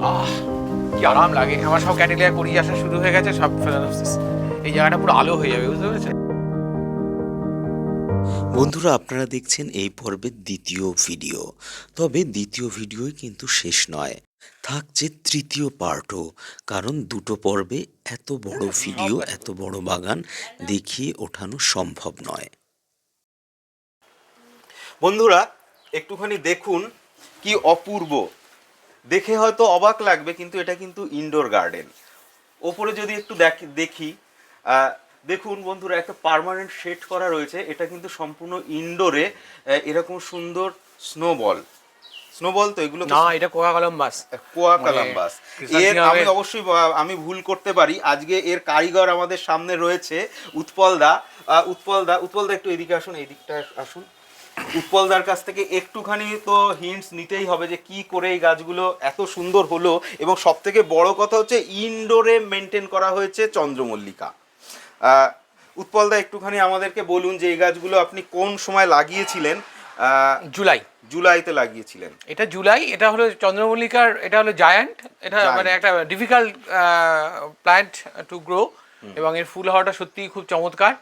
আহ কি আরাম লাগে। আমার সব ক্যাটেলিয়া করিয়ে আসা শুরু হয়ে গেছে সব এই জায়গাটা পুরো আলো হয়ে যাবে বুঝতে পেরেছেন? বন্ধুরা আপনারা দেখছেন এই পর্বের দ্বিতীয় ভিডিও তবে দ্বিতীয় ভিডিওই কিন্তু শেষ নয় থাকছে তৃতীয় পার্টও কারণ দুটো পর্বে এত বড় ভিডিও এত বড় বাগান দেখিয়ে ওঠানো সম্ভব নয়। বন্ধুরা একটুখানি দেখুন কি অপূর্ব। দেখে হয়তো অবাক লাগবে কিন্তু এটা কিন্তু ইনডোর গার্ডেন ওপরে যদি একটু দেখ- দেখুন বন্ধুরা একটা পার্মানেন্ট শেড করা রয়েছে। এটা কিন্তু সম্পূর্ণ ইনডোরে এরকম সুন্দর স্নোবল স্নোবল তো এগুলো না এটা কোকা কলম্বাস। কোয়া মানে কালাম্বাস। এর আমি অবশ্যই আমি ভুল করতে পারি। আজকে এর কারিগর আমাদের সামনে রয়েছে উৎপল দা আহ, উৎপল দা উৎপল দা একটু এদিকে আসুন এদিকটা আসুন। উৎপলদার কাছ থেকে একটুখানি তো হিন্টস নিতেই হবে যে কি করে এই গাছগুলো এত সুন্দর হলো এবং সব থেকে বড় কথা হচ্ছে ইনডোরে মেনটেন করা হয়েছে চন্দ্রমল্লিকা। উৎপলদা একটুখানি আমাদেরকে বলুন যে এই গাছগুলো আপনি কোন সময় লাগিয়েছিলেন? জুলাই। জুলাইতে লাগিয়েছিলেন। এটা জুলাই এটা হলো চন্দ্রমল্লিকার এটা হলো জায়ান্ট এটা মানে একটা ডিফিকাল্ট প্ল্যান্ট টু গ্রো এবং এর ফুল হওয়াটা সত্যিই খুব চমৎকার।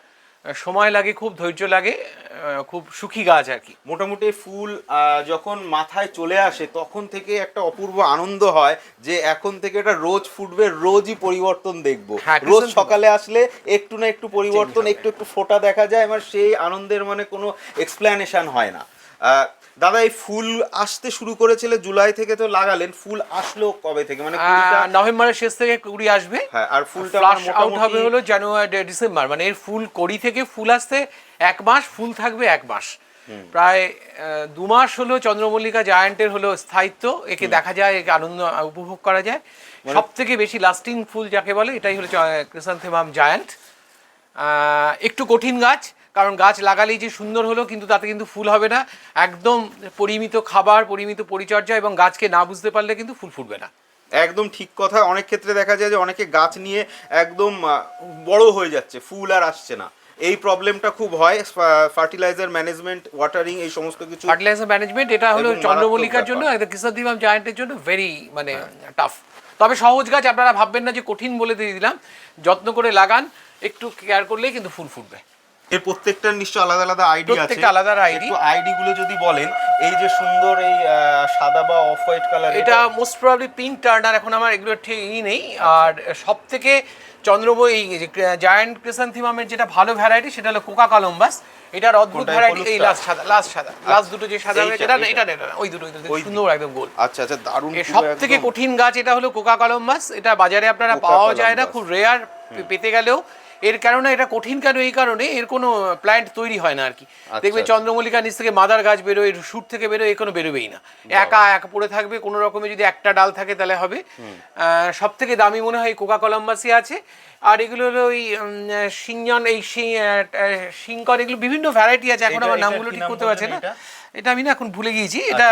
সময় লাগে খুব ধৈর্য লাগে খুব সুখী গাছ আর কি। মোটামুটি ফুল যখন মাথায় চলে আসে তখন থেকে একটা অপূর্ব আনন্দ হয় যে এখন থেকে এটা রোজ ফুটবে রোজই পরিবর্তন দেখব। হ্যাঁ, রোজ সকালে আসলে একটু না একটু পরিবর্তন একটু একটু ফোটা দেখা যায় আমার সেই আনন্দের মানে কোনো এক্সপ্ল্যানেশন হয় না। দাদা এই ফুল আসতে শুরু করেছিল জুলাই থেকে তো লাগালেন ফুল আসলো কবে থেকে? মানে নভেম্বরের শেষ থেকে কুড়ি আসবে। হ্যাঁ আর ফুলটা আউট হবে হলো জানুয়ারি ডিসেম্বর মানে এর ফুল কড়ি থেকে ফুল আসতে এক মাস ফুল থাকবে এক মাস। প্রায় দু মাস হলো চন্দ্রমল্লিকা জায়ান্টের হলো স্থায়িত্ব একে দেখা যায় একে আনন্দ উপভোগ করা যায়। মানে সব থেকে বেশি লাস্টিং ফুল যাকে বলে এটাই হলো ক্রিসান্থেমাম জায়ান্ট একটু কঠিন গাছ কারণ গাছ লাগালেই যে সুন্দর হলো কিন্তু তাতে কিন্তু ফুল হবে না। একদম পরিমিত খাবার পরিমিত পরিচর্যা এবং গাছকে না বুঝতে পারলে কিন্তু ফুল ফুটবে না। একদম ঠিক কথা। অনেক ক্ষেত্রে দেখা যায় যে অনেকে গাছ নিয়ে একদম বড় হয়ে যাচ্ছে ফুল আর আসছে না। এই প্রবলেমটা খুব হয়। ফার্টিলাইজার ম্যানেজমেন্ট ওয়াটারিং এই সমস্ত কিছু ফার্টিলাইজার ম্যানেজমেন্ট এটা হলো চন্দ্রমল্লিকার জন্য কৃষ্ণদিবাম জায়ান্টের জন্য ভেরি মানে টাফ তবে সহজ গাছ আপনারা ভাববেন না যে কঠিন বলে দিয়ে দিলাম। যত্ন করে লাগান একটু কেয়ার করলেই কিন্তু ফুল ফুটবে। এর প্রত্যেকটার নিশ্চয় আলাদা আলাদা আইডি আছে। প্রত্যেকটা আলাদা একটু আইডি গুলো যদি বলেন এই যে সুন্দর এই সাদা বা অফ হোয়াইট কালার এটা মোস্ট প্রবাবলি পিঙ্ক টার্নার এখন আমার এগুলো ঠিক ই নেই। আর সব থেকে চন্দ্রবই এই জায়ান্ট ক্রিসান্থিমামের যেটা ভালো ভ্যারাইটি সেটা হলো কোকা কলম্বাস এটার অদ্ভুত ভ্যারাইটি এই লাস্ট সাদা লাস্ট সাদা। লাস্ট দুটো যে সাদা হয়েছে এটা এটা এটা ওই দুটো ওই সুন্দর একদম গোল আচ্ছা আচ্ছা দারুণ সব থেকে কঠিন গাছ এটা হলো কোকা কলম্বাস এটা বাজারে আপনারা পাওয়া যায় না খুব রেয়ার পেতে গেলেও। এর কারণে এটা কঠিন কেন? এই কারণে এর কোনো প্ল্যান্ট তৈরি হয় না আর কি দেখবে আচ্ছা। চন্দ্রমল্লিকা নিচ থেকে মাদার গাছ বেরোয় শুট থেকে বেরোয় এ কোনো বেরোবেই না। একা এক পড়ে থাকবে কোনো রকমে যদি একটা ডাল থাকে তাহলে হবে। সব থেকে দামি মনে হয় কোকা কলম্বাসই আছে। আর এগুলো হলো ওই সিংজন এই সিংকর এগুলো বিভিন্ন ভ্যারাইটি আছে। এখন আমার নামগুলো ঠিক করতে পারছি না। এটা? আমি না এখন ভুলে গিয়েছি। এটা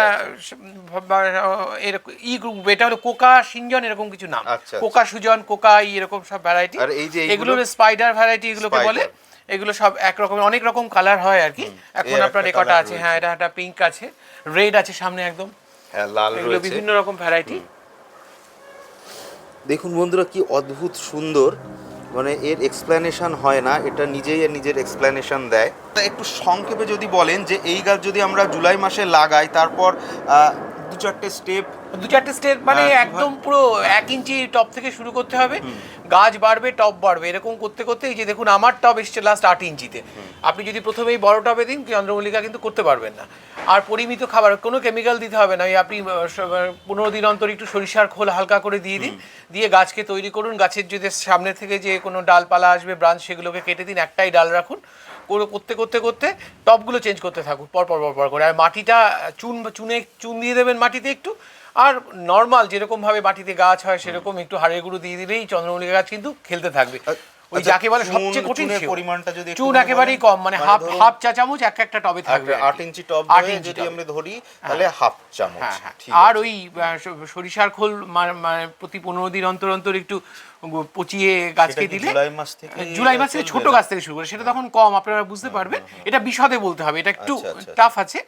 এর ই গ্রুপ এটা হলো কোকা সিঞ্জন এরকম কিছু নাম। আচ্ছা, কোকা সুজন কোকা ই এরকম সব ভ্যারাইটি? এগুলো স্পাইডার ভ্যারাইটি এগুলোকে বলে। এগুলো সব একরকম অনেক রকম কালার হয় আর কি। এখন আপনার রেকর্ডটা আছে হ্যাঁ এটা একটা পিঙ্ক আছে রেড আছে সামনে একদম। হ্যাঁ লাল এগুলো বিভিন্ন রকম ভ্যারাইটি দেখুন বন্ধুরা কি অদ্ভুত সুন্দর মানে এর এক্সপ্লেনেশন হয় না এটা নিজেই এর নিজের এক্সপ্লেনেশন দেয়। তা একটু সংক্ষেপে যদি বলেন যে এই গাছ যদি আমরা জুলাই মাসে লাগাই তারপর আহ, দু চারটে স্টেপ দু চারটে স্টেপ মানে হ্যাঁ, একদম পুরো এক ইঞ্চি টপ থেকে শুরু করতে হবে। গাছ বাড়বে টপ বাড়বে। এরকম করতে করতে এই যে দেখুন আমার টপ এসছে লাস্ট আট ইঞ্চিতে। আপনি যদি প্রথমে এই বড় টপে দিন চন্দ্রমল্লিকা কিন্তু করতে পারবেন না। আর পরিমিত খাবার কোনো কেমিক্যাল দিতে হবে না। ওই আপনি পনেরো দিন অন্তর একটু সরিষার খোল হালকা করে দিয়ে দিন। দিয়ে গাছকে তৈরি করুন। গাছের যদি সামনে থেকে যে কোনো ডালপালা আসবে ব্রাঞ্চ সেগুলোকে কেটে দিন। একটাই ডাল রাখুন। করতে করতে করতে টপগুলো চেঞ্জ করতে থাকুন পর পর পর পর করে। আর মাটিটা চুন চুনে চুন দিয়ে দেবেন মাটিতে একটু। আর নর্মাল যেরকম ভাবে মাটিতে গাছ হয় সেরকম একটু হাড়ের গুঁড়ো দিয়ে দিলেই চন্দ্রমল্লিকা গাছ কিন্তু খেলতে থাকবে। ওই আচ্ছা, যাকে বলে সবচেয়ে কঠিন পরিমাণটা যদি চুন একেবারেই কম মানে মানে হাফ হাফ চা চামচ এক একটা টবে থাকবে আর আট ইঞ্চি টব আট ইঞ্চি যদি আমরা ধরি তাহলে হাফ চামচ। হ্যাঁ হ্যাঁ। আর ওই সরিষার খোল মানে প্রতি পনেরো দিন অন্তর অন্তর একটু পচিয়ে গাছকে দিলে? জুলাই মাস থেকে? জুলাই মাসে চলবে ছোট গাছ থেকে শুরু করে। সেটা তখন কম আপনারা বুঝতে পারবেন। এটা বিশদে বলতে হবে এটা একটু আচ্ছা, আচ্ছা, টাফ আছে।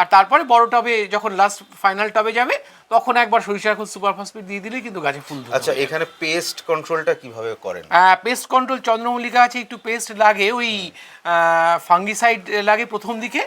আর তারপরে বড় টবে যখন লাস্ট ফাইনাল টবে যাবে তখন একবার সরিষার খোল সুপার ফসফেট দিয়ে দিলেই কিন্তু গাছে ফুল আচ্ছা এখানে পেস্ট কন্ট্রোলটা কীভাবে করেন? পেস্ট কন্ট্রোল চন্দ্রমল্লিকা আছে একটু পেস্ট লাগে ওই ফাঙ্গিসাইড লাগে প্রথম দিকে।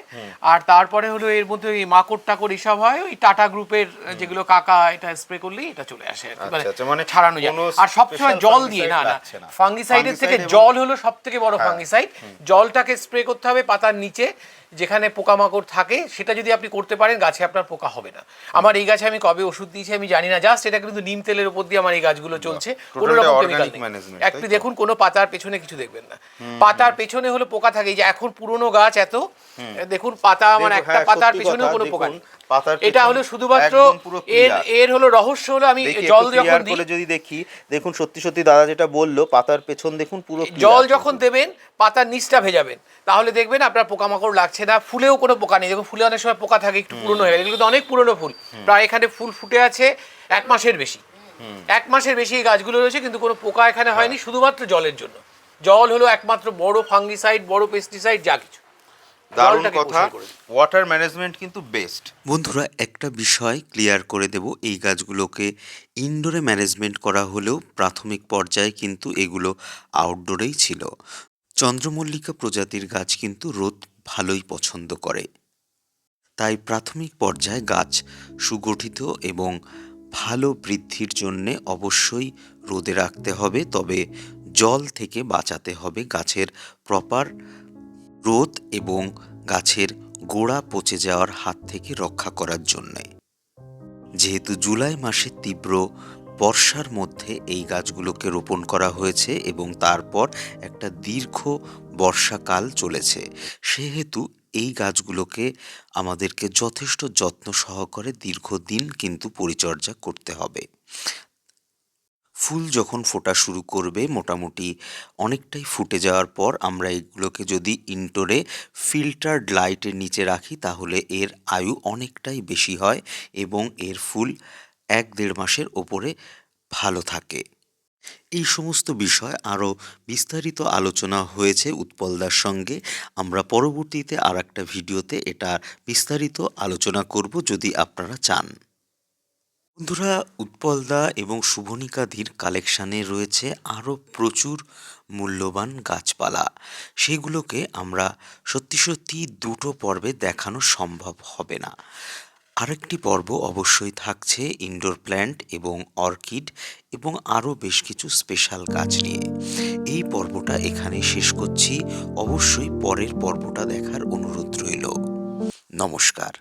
আর তারপরে হলো এর মধ্যে ওই মাকড় টাকড় এসব হয় ওই টাটা গ্রুপের যেগুলো কাকা এটা স্প্রে করলেই এটা চলে আসে। আচ্ছা, আচ্ছা, মানে ছাড়ানো যায়। আর সবসময় জল দিয়ে না না। ফাঙ্গিসাইডের থেকে জল হলো সব থেকে বড় হ্যাঁ। ফাঙ্গিসাইড। জলটাকে স্প্রে করতে হবে পাতার নিচে। যেখানে পোকামাকড় থাকে সেটা যদি আপনি করতে পারেন গাছে আপনার পোকা হবে না। আমার এই গাছে আমি কবে ওষুধ দিয়েছি আমি জানি না জাস্ট এটা কিন্তু নিম তেলের উপর দিয়ে আমার এই গাছগুলো চলছে। কোনো রকম কেমিক্যাল নেই। একটু দেখুন কোনো পাতার পেছনে কিছু দেখবেন না। পাতার পেছনে হলো পোকা থাকে যে এখন পুরনো গাছ এত দেখুন পাতা আমার একটা হ্যাঁ, পাতার পেছনেও কোনো পোকা নেই। এটা হলো শুধুমাত্র এর এর হলো রহস্য হলো আমি জল যখন দিই। যদি দেখি দেখুন সত্যি সত্যি দাদা যেটা বলল পাতার পেছন দেখুন পুরো জল যখন দেবেন পাতার নিচটা ভেজাবেন। তাহলে দেখবেন আপনার পোকামাকড় লাগছে না ফুলেও কোনো পোকা নেই। দেখুন ফুলে অনেক সময় পোকা থাকে একটু পুরনো হয়ে গেছে এগুলো তো অনেক পুরনো ফুল। প্রায় এখানে ফুল ফুটে আছে এক মাসের বেশি। এক মাসের বেশি এই গাছগুলো রয়েছে কিন্তু কোনো পোকা এখানে হয়নি হ্যাঁ। শুধুমাত্র জলের জন্য। জল হলো একমাত্র বড় ফাঙ্গিসাইড বড় পেস্টিসাইড যা কিছু। দারুণ কথা। ওয়াটার ম্যানেজমেন্ট কিন্তু বেস্ট। বন্ধুরা একটা বিষয় ক্লিয়ার করে দেব। এই গাছগুলোকে ইনডোরে ম্যানেজমেন্ট করা হলেও প্রাথমিক পর্যায়ে কিন্তু এগুলো আউটডোরেই ছিল। চন্দ্রমল্লিকা প্রজাতির গাছ কিন্তু রোদ ভালোই পছন্দ করে। তাই প্রাথমিক পর্যায়ে গাছ সুগঠিত এবং ভালো বৃদ্ধির জন্যে অবশ্যই রোদে রাখতে হবে, তবে জল থেকে বাঁচাতে হবে গাছের প্রপার রোদ এবং গাছের গোড়া পচে যাওয়ার হাত থেকে রক্ষা করার জন্যে। যেহেতু জুলাই মাসে তীব্র বর্ষার মধ্যে এই গাছগুলোকে রোপণ করা হয়েছে এবং তারপর একটা দীর্ঘ বর্ষাকাল চলেছে। সেহেতু এই গাছগুলোকে আমাদেরকে যথেষ্ট যত্ন সহকারে দীর্ঘদিন কিন্তু পরিচর্যা করতে হবে। ফুল যখন ফোটা শুরু করবে, মোটামুটি অনেকটাই ফুটে যাওয়ার পর আমরা এগুলোকে যদি ইনডোরে ফিল্টার্ড লাইটের নিচে রাখি, তাহলে এর আয়ু অনেকটাই বেশি হয় এবং এর ফুল এক দেড় মাসের ওপরে ভালো থাকে। এই সমস্ত বিষয় আরও বিস্তারিত আলোচনা হয়েছে উৎপলদার সঙ্গে। আমরা পরবর্তীতে আর একটা ভিডিওতে এটা বিস্তারিত আলোচনা করব যদি আপনারা চান। বন্ধুরা, উৎপলদা এবং শুভনিকাদির কালেকশানে রয়েছে আরও প্রচুর মূল্যবান গাছপালা। সেগুলোকে আমরা সত্যি সত্যি দুটো পর্বে দেখানো সম্ভব হবে না। আরেকটি পর্ব অবশ্যই থাকছে ইনডোর প্ল্যান্ট এবং অর্কিড এবং আরও বেশ কিছু স্পেশাল গাছ নিয়ে। এই পর্বটা এখানে শেষ করছি। অবশ্যই পরের পর্বটা দেখার অনুরোধ রইল। নমস্কার।